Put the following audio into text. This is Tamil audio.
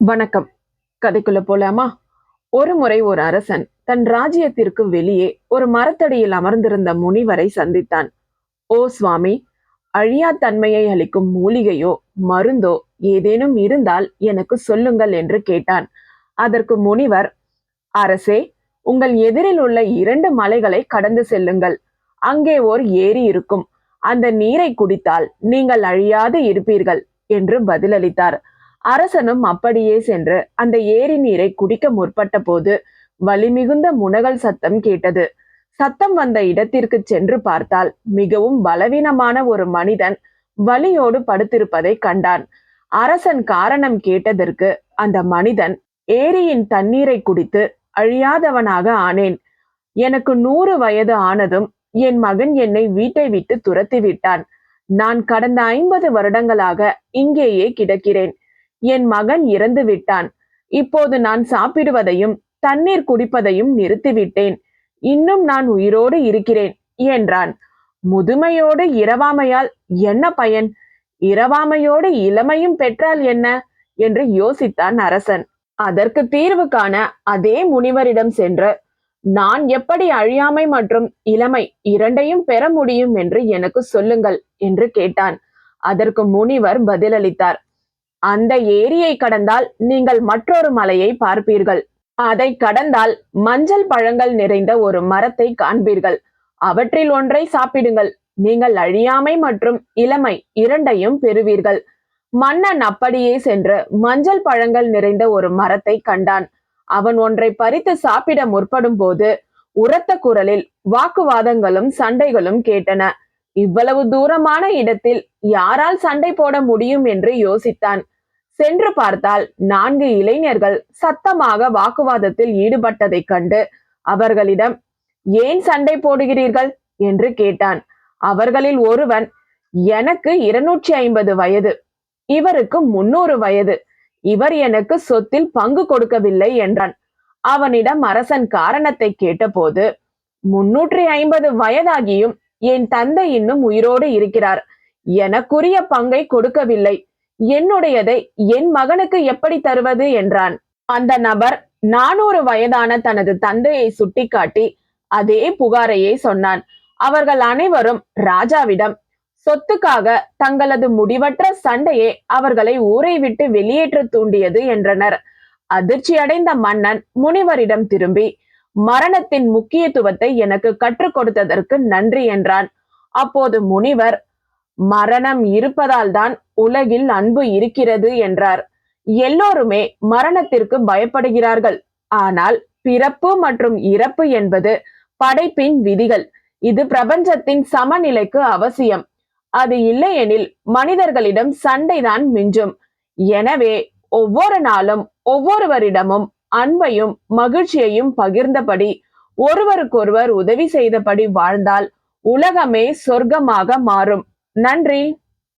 வணக்கம். கதைக்குள்ள போலாமா? ஒரு முறை ஒரு அரசன் தன் ராஜ்யத்திற்கு வெளியே ஒரு மரத்தடியில் அமர்ந்திருந்த முனிவரை சந்தித்தான். ஓ சுவாமி அழியா தன்மையை அளிக்கும் மூலிகையோ மருந்தோ ஏதேனும் இருந்தால் எனக்கு சொல்லுங்கள் என்று கேட்டான். அதற்கு முனிவர் அரசே உங்கள் எதிரில் உள்ள இரண்டு மலைகளை கடந்து செல்லுங்கள். அங்கே ஓர் ஏரி இருக்கும். அந்த நீரை குடித்தால் நீங்கள் அழியாது இருப்பீர்கள் என்று பதிலளித்தார். அரசனும் அப்படியே சென்று அந்த ஏரி நீரை குடிக்க முற்பட்ட போது வலிமிகுந்த முனகல் சத்தம் கேட்டது. சத்தம் வந்த இடத்திற்கு சென்று பார்த்தால் மிகவும் பலவீனமான ஒரு மனிதன் வலியோடு படுத்திருப்பதை கண்டான். அரசன் காரணம் கேட்டதற்கு அந்த மனிதன் ஏரியின் தண்ணீரை குடித்து அழியாதவனாக ஆனேன். எனக்கு நூறு வயது ஆனதும் என் மகன் என்னை வீட்டை விட்டு துரத்தி விட்டான் நான் கடந்த ஐம்பது வருடங்களாக இங்கேயே கிடக்கிறேன். என் மகன் இறந்து விட்டான். இப்போது நான் சாப்பிடுவதையும் தண்ணீர் குடிப்பதையும் நிறுத்திவிட்டேன். இன்னும் நான் உயிரோடு இருக்கிறேன் என்றான். முதுமையோடு இரவாமையால் என்ன பயன்? இரவாமையோடு இளமையும் பெற்றால் என்ன? என்று யோசித்தான் அரசன். அதற்கு தீர்வு காண அதே முனிவரிடம் சென்று நான் எப்படி அழியாமை மற்றும் இளமை இரண்டையும் பெற முடியும் என்று எனக்கு சொல்லுங்கள் என்று கேட்டான். அதற்கு முனிவர் பதிலளித்தார். அந்த ஏரியை கடந்தால் நீங்கள் மற்றொரு மலையை பார்ப்பீர்கள். அதை கடந்தால் மஞ்சள் பழங்கள் நிறைந்த ஒரு மரத்தை காண்பீர்கள். அவற்றில் ஒன்றை சாப்பிடுங்கள். நீங்கள் அழியாமை மற்றும் இளமை இரண்டையும் பெறுவீர்கள். மன்னன் அப்படியே சென்று மஞ்சள் பழங்கள் நிறைந்த ஒரு மரத்தை கண்டான். அவன் ஒன்றை பறித்து சாப்பிட முற்படும் போது உரத்த குரலில் வாக்குவாதங்களும் சண்டைகளும் கேட்டன. இவ்வளவு தூரமான இடத்தில் யாரால் சண்டை போட முடியும் என்று யோசித்தான். சென்று பார்த்தால் நான்கு இளைஞர்கள் சத்தமாக வாக்குவாதத்தில் ஈடுபட்டதைக் கண்டு அவர்களிடம் ஏன் சண்டை போடுகிறீர்கள்? என்று கேட்டான். அவர்களில் ஒருவன் எனக்கு இருநூற்றி ஐம்பது வயது இவருக்கு முன்னூறு வயது இவர் எனக்கு சொத்தில் பங்கு கொடுக்கவில்லை என்றான். அவனிடம் அரசன் காரணத்தை கேட்டபோது முன்னூற்றி ஐம்பது வயதாகியும் என் தந்தை இன்னும் உயிரோடு இருக்கிறார். எனக்குரிய பங்கை கொடுக்கவில்லை. என்னுடையதை என் மகனுக்கு எப்படி தருவது என்றான். அந்த நபர் நானூறு வயதான தனது தந்தையை சுட்டிக்காட்டி அதே புகாரையே சொன்னான். அவர்கள் அனைவரும் ராஜாவிடம் சொத்துக்காக தங்களது முடிவற்ற சண்டையே அவர்களை ஊரை விட்டு வெளியேற்ற தூண்டியது என்றனர். அதிர்ச்சியடைந்த மன்னன் முனிவரிடம் திரும்பி மரணத்தின் முக்கியத்துவத்தை எனக்கு கற்றுக் கொடுத்ததற்கு நன்றி என்றான். அப்போது முனிவர் மரணம் இருப்பதால் தான் உலகில் அன்பு இருக்கிறது என்றார். எல்லோருமே மரணத்திற்கு பயப்படுகிறார்கள். ஆனால் பிறப்பு மற்றும் இறப்பு என்பது படைப்பின் விதிகள். இது பிரபஞ்சத்தின் சமநிலைக்கு அவசியம். அது இல்லையெனில் மனிதர்களிடம் சண்டைதான் மிஞ்சும். எனவே ஒவ்வொரு நாளும் ஒவ்வொருவரிடமும் அன்பையும் மகிழ்ச்சியையும் பகிர்ந்தபடி ஒருவருக்கொருவர் உதவி செய்தபடி வாழ்ந்தால் உலகமே சொர்க்கமாக மாறும். நன்றி.